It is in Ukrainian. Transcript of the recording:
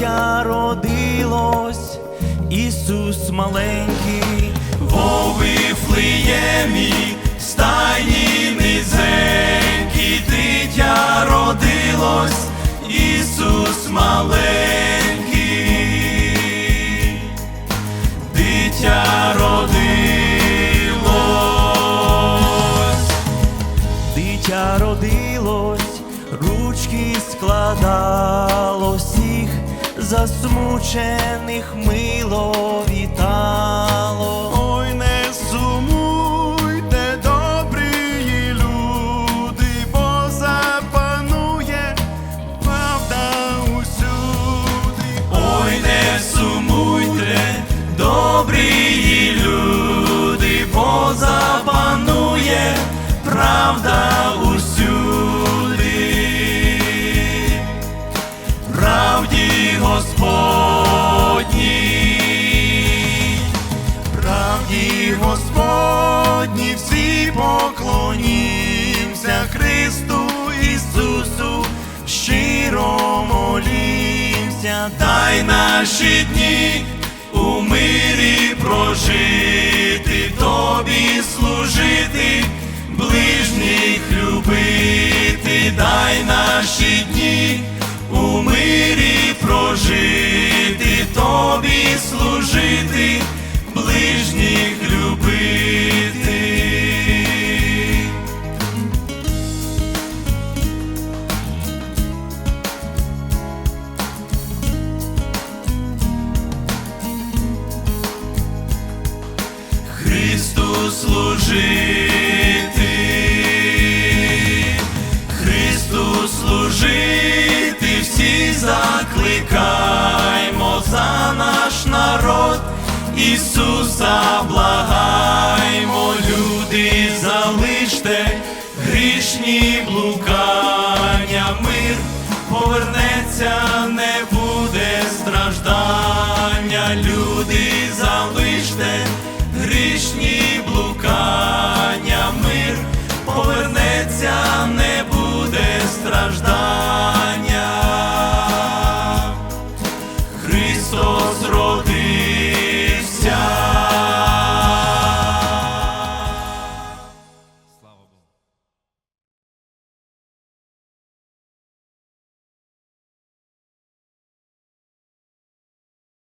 дитя родилось, Ісус маленький, Вовифлеємі, стайні низенькі, дитя родилось, Ісус маленький, дитя родилось, дитя родилось, ручки складалось їх засмучених мило вітало. Дай наші дні у мирі прожити, тобі служити, ближніх любити, дай наші дні у мирі прожити, тобі служити, Христу служити, Христу служити, всі закликаймо за наш народ, Ісуса благаймо, люди, залиште грішні блукання, мир повернеться, не